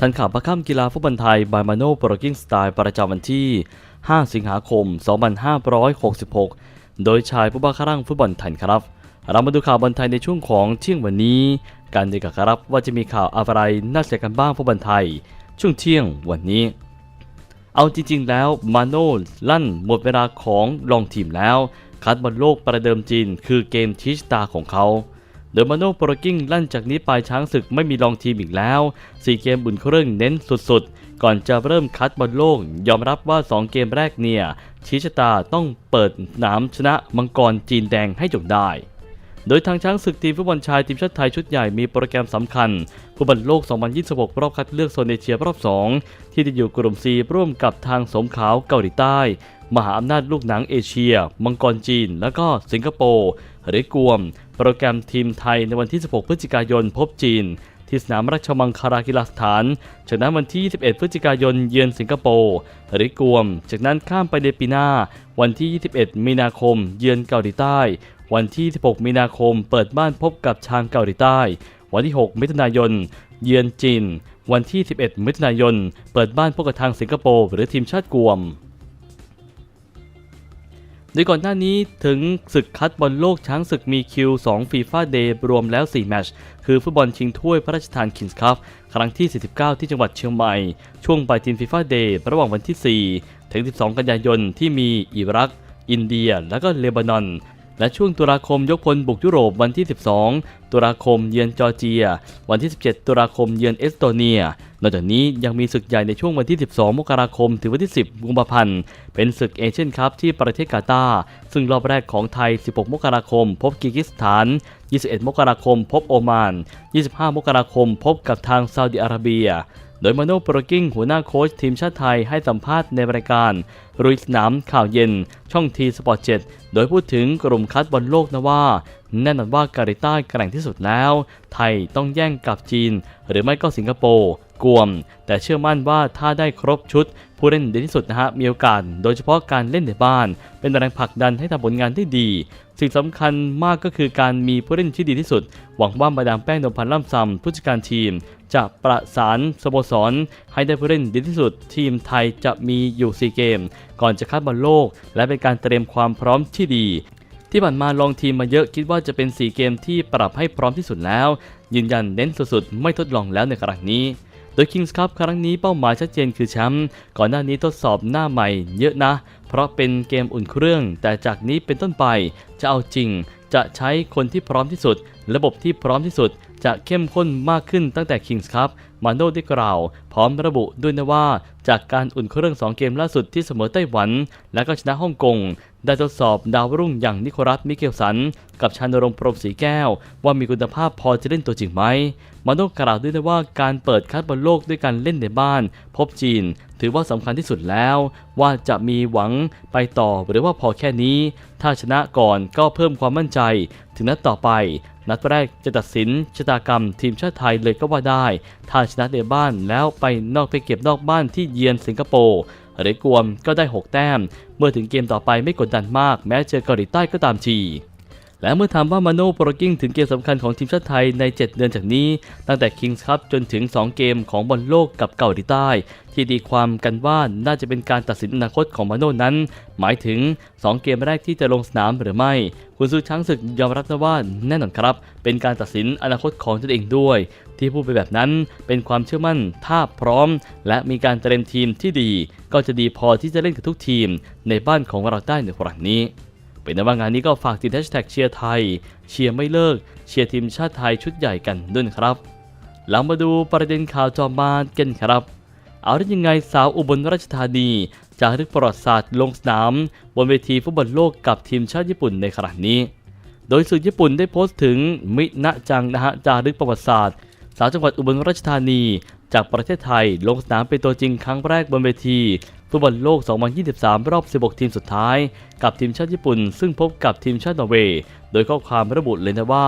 ทันข่าวประค่ำกีฬาฟุตบอลไทยบายมาโนโปรกิ้งสไตล์ประจำวันที่ 5 สิงหาคม 2566 โดยชายผู้บ้าครั่งฟุตบอลไทยครับ เรามาดูข่าวบอลไทยในช่วงของเที่ยงวันนี้การดีกับครับว่าจะมีข่าวอะไรน่าเสียกันบ้างฟุตบอลไทย ช่วงเที่ยงวันนี้ เอาจริง ๆ แล้วมาโน่ลั่นหมดเวลาของลองทีมแล้ว คัดบอลโลกประเดิมจีน คือเกมทิชตาของเขา โดยมาโน่โปรกิ้งลั่นจากนี้ไปช้างศึกไม่มีรองทีมอีกแล้ว 4 เกมบุญเครื่องเน้นสุดๆ ก่อนจะเริ่มคัดบอลโลก ยอมรับว่า 2 เกมแรกเนี่ยชีชตาต้องเปิดหนามชนะมังกรจีนแดงให้จบได้โดยทางช้างศึกทีมฟุตบอลชายทีมชาติไทยชุดใหญ่มีโปรแกรมสำคัญ ฟุตบอลโลก 2026 รอบคัดเลือกโซนเอเชียรอบ 2 ที่จะอยู่กลุ่ม C ร่วมกับทางสมขาวเกาหลีใต้ มหาอำนาจลูกหนังเอเชีย มังกรจีน แล้วก็สิงคโปร์หรือกวม โปรแกรมทีมไทยในวันที่ 16 พฤศจิกายนพบจีน ที่สนามราชมังคลากีฬาสถานจากนั้นวันที่ 21 พฤศจิกายนเยือนสิงคโปร์หรือกวม จากนั้นข้ามไปในปีหน้า วันที่ 21 มีนาคม เยือนเกาหลีใต้ วันที่ 16 มีนาคม เปิดบ้านพบกับชางเกาหลีใต้ วันที่ 6 มิถุนายน เยือนจีน วันที่ 11 มิถุนายน เปิดบ้านพบกับทางสิงคโปร์หรือทีมชาติกวม โดยก่อนหน้านี้ถึงศึกคัดบอลโลกช้างศึกมีคิว 2 ฟีฟ่าเดย์รวมแล้ว 4 แมตช์ คือฟุตบอลชิงถ้วยพระราชทานคิงส์คัพครั้งที่ 49 ที่จังหวัดเชียงใหม่ ช่วงปลายทีมฟีฟ่าเดย์ระหว่างวันที่ 4 ถึง 12 กันยายนที่มีอิรักอินเดีย และก็เลบานอน และช่วงตุลาคมยกพลบุกยุโรปวันที่ 12 ตุลาคมเยือนจอร์เจีย วันที่ 17 ตุลาคมเยือนเอสโตเนีย นอกจากนี้ยังมีศึกใหญ่ในช่วงวันที่ 12 มกราคม ถึงวันที่ 10 กุมภาพันธ์ เป็นศึกเอเชียนคัพที่ประเทศกาตาร์ซึ่งรอบแรกของไทย 16 มกราคม พบกิกิสถาน 21 มกราคม พบโอมาน 25 มกราคม พบกับทางซาอุดิอาระเบีย โดยมาโนโปรกิ้งหัวหน้าโค้ชทีมชาติไทยให้สัมภาษณ์ในรายการรุยสนามข่าวเย็น ช่องทีสปอร์ตเโดยพูดถึงกลุ่มคัดบอลโลกนะว่า แน่นอนว่าการิต้าแกร่งที่สุดแล้ว ไทยต้องแย่งกับจีน หรือไม่ก็สิงคโปร์ กวม แต่เชื่อมั่นว่าถ้าได้ครบชุด ผู้เล่นดีที่สุดนะฮะมีโอกาสโดยเฉพาะการเล่นในบ้าน เป็นแรงผลักดันให้ทำผลงานได้ดี สิ่งสำคัญมากก็คือการมีผู้เล่นที่ดีที่สุด หวังว่ามาดามแป้งนมพันธ์ล่ำซำผู้จัดการทีม จะประสานสโมสร ให้ได้ผู้เล่นดีที่สุด ทีมไทยจะมีอยู่ซีเกม ก่อนจะคัดบอลโลก และเป็นการเตรียมความพร้อมที่ดีที่ผ่านมาลองทีมมาเยอะคิดว่าจะเป็น 4 เกมที่ปรับให้พร้อมที่สุดแล้ว ยืนยันเน้นสุดๆ ไม่ทดลองแล้วในครั้งนี้ โดย Kings Cup ครั้งนี้เป้าหมายชัดเจนคือแชมป์ก่อนหน้านี้ทดสอบหน้าใหม่เยอะนะ เพราะเป็นเกมอุ่นเครื่อง แต่จากนี้เป็นต้นไปจะเอาจริง จะใช้คนที่พร้อมที่สุด ระบบที่พร้อมที่สุด จะเข้มข้นมากขึ้นตั้งแต่ Kings Cup มาโน่ได้กล่าว พร้อมระบุด้วยนะว่า จากการอุ่นเครื่อง2เกมล่าสุดที่เสมอไต้หวัน และก็ชนะฮ่องกง ได้ทดสอบดาวรุ่งอย่างนิโคลัสมิเกลสัน กับชานรงค์พรหมศรีแก้ว ว่ามีคุณภาพพอจะเล่นตัวจริงไหมมาโน่กล่าวด้วยนะว่าการเปิดคัดบอลโลกด้วยการเล่นในบ้าน พบจีน ถือว่าสำคัญที่สุดแล้ว ว่าจะมีหวังไปต่อหรือว่าพอแค่นี้ ถ้าชนะก่อนก็เพิ่มความมั่นใจ ถึงนัดต่อไปนัดแรกจะตัดสินชะตากรรมทีมชาติไทยเลยก็ว่าได้ ถ้าชนะในบ้านแล้วไปไปนอกไปเก็บนอกบ้านที่เยือนสิงคโปร์หรือกวมก็ได้ 6 แต้ม เมื่อถึงเกมต่อไปไม่กดดันมากแม้เจอเกาหลีใต้ก็ตามที และเมื่อถามว่ามาโน่โปรกิ้งถึงเกมสำคัญของทีมชาติไทยใน 7 เดือนจากนี้ ตั้งแต่ Kings Cup จนถึง 2 เกมของบอลโลกกับเกาหลีใต้ ที่ตีความกันว่าน่าจะเป็นการตัดสินอนาคตของมาโน่นั้น หมายถึง 2 เกมแรกที่จะลงสนามหรือไม่ คุณซูช้างศึกยอมรับนะว่าแน่นอนครับ เป็นการตัดสินอนาคตของตนเองด้วย ที่พูดไปแบบนั้นเป็นความเชื่อมั่นถ้าพร้อม และมีการเตรียมทีมที่ดี ก็จะดีพอที่จะเล่นกับทุกทีม ในบ้านของเราได้ในครั้งนี้ เป็นในว่างานนี้ก็ฝากติดแฮชแท็กเชียร์ไทย เชียร์ไม่เลิก เชียร์ทีมชาติไทยชุดใหญ่กันด้วยครับหลังมาดูประเด็นข่าวจอมบานกันครับ เอาได้ยังไงสาวอุบลราชธานีจากรึกประวัติศาสตร์ลงสนาม บนเวทีฟุตบอลโลกกับทีมชาติญี่ปุ่นในครั้งนี้ โดยสื่อญี่ปุ่นได้โพสต์ถึงมินะจังนะฮะจารึกประวัติศาสตร์สาวจังหวัดอุบลราชธานี จากประเทศไทยลงสนามเป็นตัวจริงครั้งแรกบนเวทีฟุตบอลโลก 2023 รอบ 16 ทีมสุดท้าย กับทีมชาติญี่ปุ่น ซึ่งพบกับทีมชาตินอร์เวย์ โดยข้อความระบุเลยนะว่า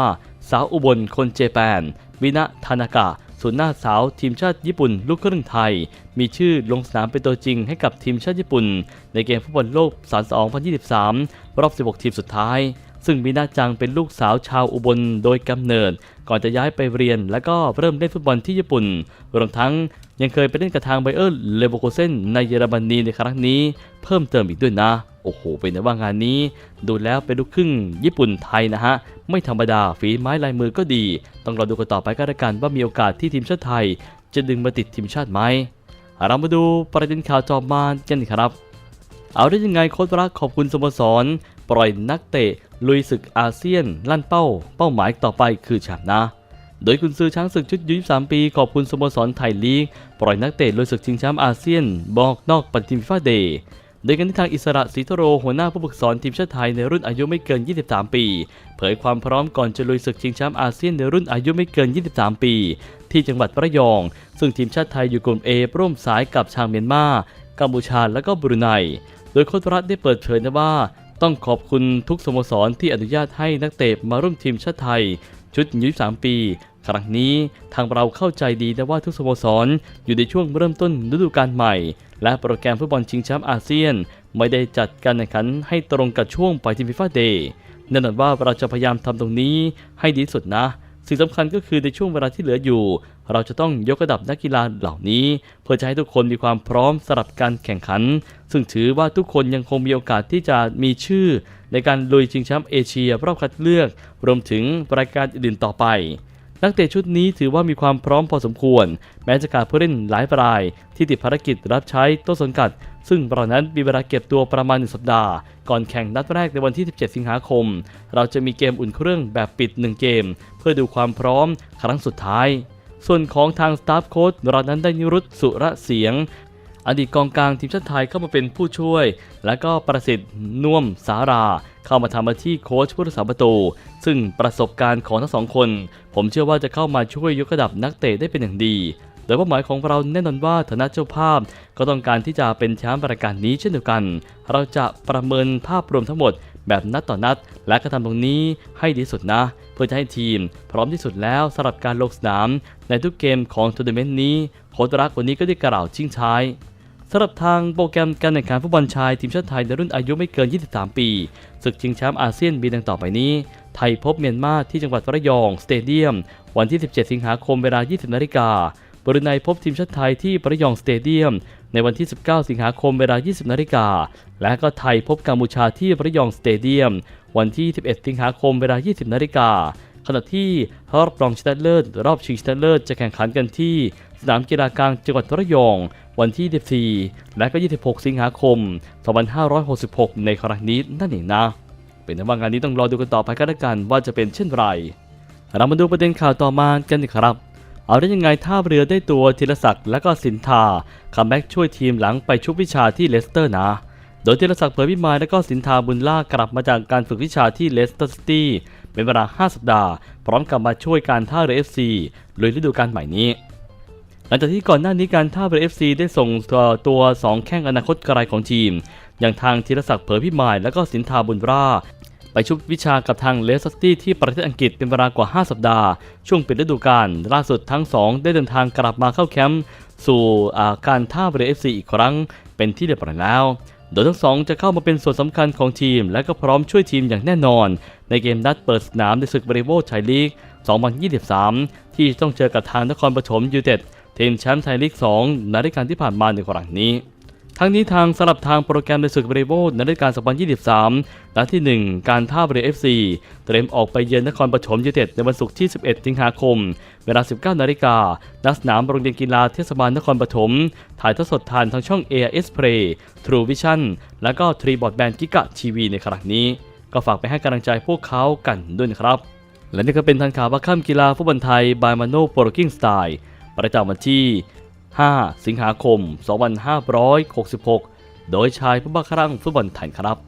สาวอุบลคนเจแปนวินะทานากะศูนหน้าสาวทีมชาติญี่ปุ่นลูกครึ่งไทย มีชื่อลงสนามเป็นตัวจริงให้กับทีมชาติญี่ปุ่น ในเกมฟุตบอลโลก2023 รอบ 16 ทีมสุดท้าย ซึ่งมีนาจังเป็นลูกสาวชาวอุบลโดยกำเนิด ก่อนจะย้ายไปเรียน และก็เริ่มเล่นฟุตบอลที่ญี่ปุ่น รวมทั้งยังเคยไปเล่นกับทางไบเออร์เลเวอร์โคเซนในเยอรมนีในครั้งนี้ เพิ่มเติมอีกด้วยนะ โอ้โห เป็นไงว่างานนี้ ดูแล้วเป็นลูกครึ่งญี่ปุ่นไทยนะฮะ ไม่ธรรมดาฝีไม้ลายมือก็ดี ต้องรอดูกันต่อไปก็แล้วกันว่ามีโอกาสที่ทีมชาติไทย จะดึงมาติดทีมชาติไหมเรามาดูประเด็นข่าวจอมานกันครับ เอาได้ยังไงโค้ชรักขอบคุณสโมสร ปล่อยนักเตะ ลุยศึกอาเซียน ลั่นเป้า เป้าหมายต่อไปคือแชมป์นะ โดยคุณซื้อช้างศึกชุดยุ23 ปี ขอบคุณสโมสรไทยลีก ปล่อยนักเตะลุยศึกชิงแชมป์อาเซียน บอกนอกปฏิทินฟีฟ่าเดย์โดยกันที่ทางอิสระศรีทโรหัวหน้าผู้ฝึกสอนทีมชาติไทยในรุ่นอายุไม่เกิน 23 ปี เผยความพร้อมก่อนจะลุยศึกชิงแชมป์อาเซียนในรุ่นอายุไม่เกิน 23 ปี ที่จังหวัดระยอง ซึ่งทีมชาติไทยอยู่กลุ่ม A ร่วมสายกับชาวเมียนมากัมพูชาและก็บรูไน โดยโค้ชรัฐได้เปิดเผยนะว่า ต้องขอบคุณทุกสโมสรที่อนุญาตให้นักเตะมาร่วมทีมชาติไทย ชุดยุ23ปี ครั้งนี้ทางเราเข้าใจดีนะว่าทุกสโมสร อยู่ในช่วงเริ่มต้นฤดูกาลใหม่ และโปรแกรมฟุตบอลชิงแชมป์อาเซียน ไม่ได้จัดการแข่งขันให้ตรงกับช่วงปล่อยทีมฟีฟ่าเดย์แน่นอนว่าเราจะพยายามทำตรงนี้ให้ดีสุดนะ สิ่งสำคัญก็คือในช่วงเวลาที่เหลืออยู่ เราจะต้องยกระดับนักกีฬาเหล่านี้ เพื่อจะให้ทุกคนมีความพร้อมสำหรับการแข่งขัน ซึ่งถือว่าทุกคนยังคงมีโอกาสที่จะมีชื่อ ในการลุยชิงแชมป์เอเชียรอบคัดเลือก รวมถึงรายการอื่นต่อไป นักเตะชุดนี้ถือว่ามีความพร้อมพอสมควร แม้จะขาดผู้เล่นหลายราย ที่ติดภารกิจรับใช้ต้นสังกัด ซึ่งเรานั้นมีเวลาเก็บตัวประมาณ 1 สัปดาห์ ก่อนแข่งนัดแรกในวันที่ 17 สิงหาคม เราจะมีเกมอุ่นเครื่องแบบปิด 1 เกม เพื่อดูความพร้อมครั้งสุดท้ายส่วนของทางสตาฟโค้ชเรานั้นได้นิรุตสุระเสียง อดีตกองกลางทีมชาติไทยเข้ามาเป็นผู้ช่วย และก็ประสิทธิ์น่วมสารา เข้ามาทำหน้าที่โค้ชผู้รักษาประตู ซึ่งประสบการณ์ของทั้งสองคน ผมเชื่อว่าจะเข้ามาช่วยยกระดับนักเตะได้เป็นอย่างดีโดยเป้าหมายของเราแน่นอนว่าฐานะเจ้าภาพ ก็ต้องการที่จะเป็นแชมป์รายการนี้เช่นเดียวกัน เราจะประเมินภาพรวมทั้งหมด แบบนัดต่อนัด และก็ทำตรงนี้ให้ดีสุดนะ เพื่อจะให้ทีม พร้อมที่สุดแล้วสำหรับการลงสนาม ในทุกเกมของทัวร์นาเมนต์นี้โค้ชรักวันนี้ก็ได้กล่าวชิงช้าย สำหรับทางโปรแกรมการแข่งขันฟุตบอลชายทีมชาติไทยในรุ่นอายุไม่เกิน 23 ปีศึกชิงแชมป์อาเซียนมีดังต่อไปนี้ ไทยพบเมียนมาที่จังหวัดระยองสเตเดียม วันที่ 17 สิงหาคมเวลา 20 นาฬิกาบรูไนพบทีมชาติไทยที่ระยองสเตเดียม ในวันที่ 19 สิงหาคมเวลา 20 นาฬิกา และก็ไทยพบกัมพูชาที่ระยองสเตเดียม วันที่ 11 สิงหาคมเวลา 20 นาฬิกา ขณะที่รอบรองชนะเลิศรอบชิงชนะเลิศจะแข่งขันกันที่ สนามกีฬากลางจังหวัดระยอง วันที่ 14 และก็ 26 สิงหาคม 2566 ในครั้งนี้นั่นเองนะ เป็นแต่ว่างานนี้ต้องรอดูกันต่อไปก็แล้วกันว่าจะเป็นเช่นไร เรามาดูประเด็นข่าวต่อมากันดีครับ เอาได้ยังไงท่าเรือได้ตัวธีรศักดิ์และก็สินทาคัมแบ็กช่วยทีมหลังไปชุบวิชาที่เลสเตอร์นะ โดยธีรศักดิ์เผยพิมายและก็สินทาบุญล่ากลับมาจากการฝึกวิชาที่เลสเตอร์ซิตี้เป็นเวลา 5 สัปดาห์ พร้อมกับมาช่วยการท่าเรือ FC ลุยฤดูกาลใหม่นี้ หลังจากที่ก่อนหน้านี้การท่าเรือ FC ได้ส่งตัวตัว 2 แข้งอนาคตไกลของทีม อย่างทางธีรศักดิ์เผยพิมายและก็สินทาบุญร่าไปชุบวิชากับทางเลสเตอร์ซิตี้ที่ประเทศอังกฤษเป็นเวลากว่า 5 สัปดาห์ ช่วงปิดฤดูกาลล่าสุดทั้ง 2 ได้เดินทางกลับมาเข้าแคมป์สู่การท่าเรือ FC อีกครั้ง เป็นที่เรียบร้อยแล้ว โดยทั้งสองจะเข้ามาเป็นส่วนสำคัญของทีม และก็พร้อมช่วยทีมอย่างแน่นอน ในเกมนัดเปิดสนามในศึกบริโภคไทยลีก 2023 ที่ต้องเจอกับทางนครปฐมยูเต็ด ทีมแชมป์ไทยลีก 2 ในฤดูกาลที่ผ่านมาในครั้งนี้ ทั้งนี้ทางสลับทางโปรแกรมในศึกบริโภคในฤดูกาล2023 นัดที่ 1 การท่าเรือ FC เตรียมออกไปเยือนนครปฐมยูเต็ดในวันศุกร์ที่ 11 สิงหาคม เวลา 19 นาฬิกาณสนามโรงเรียนกีฬาเทศบาลนครปฐม ถ่ายทอดสดทางทางช่อง AIS Play True Vision และก็ t r e e b o a d Band Giga TV ในครั้งนี้ ก็ฝากไปให้กำลังใจพวกเขากันด้วยนะครับ และนี่ก็เป็นทันข่าวว่าค่ำกีฬาฟุตบอลไทยบายมาโนโปรกิ้งสไตล์ ประจำวันที่ 5 สิงหาคม 2566 โดยชายผู้บ้าคลั่งฟุตบอลไทยครับ